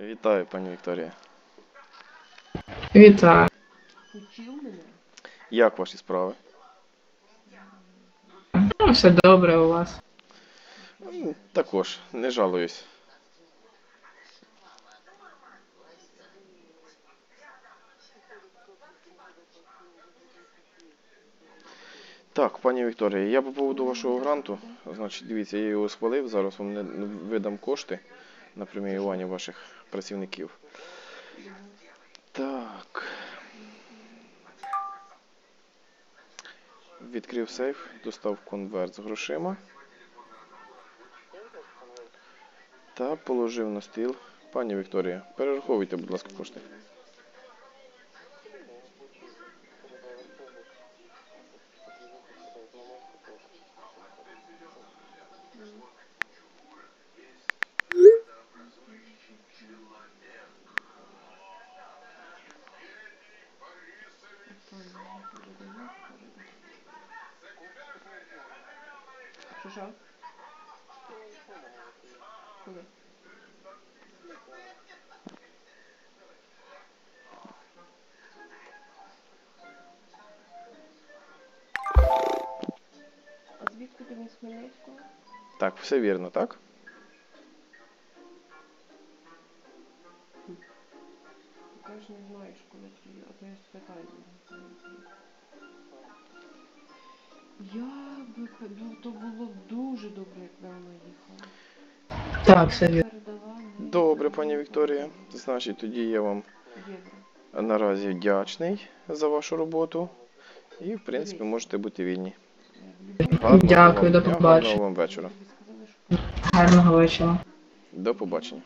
Вітаю, пані Вікторія. Вітаю. Як ваші справи? Ну, все добре у вас. Також, не жалуюсь. Так, пані Вікторія, я по поводу вашого гранту, значить, дивіться, я його схвалив, зараз вам видам кошти на преміювання ваших працівників. Так. Відкрив сейф, достав конверт з грошима. Та положив на стіл. Пані Вікторія, перераховуйте, будь ласка, кошти. Що що? Коли? А звідки ти з Хмельницького? Так, все вірно, так? Кажеш, не знаєш, коли ти, а то я спитаю. Я би ну, то було б дуже добре, якби вона їхала. Так, все Добре, пані Вікторія. Значить, тоді я вам євро. наразі вдячний за вашу роботу. І, в принципі, можете бути вільні. Гарного Дякую, вам до побачення. Гарного вам вечора. Тобі Гарного вечора. До побачення.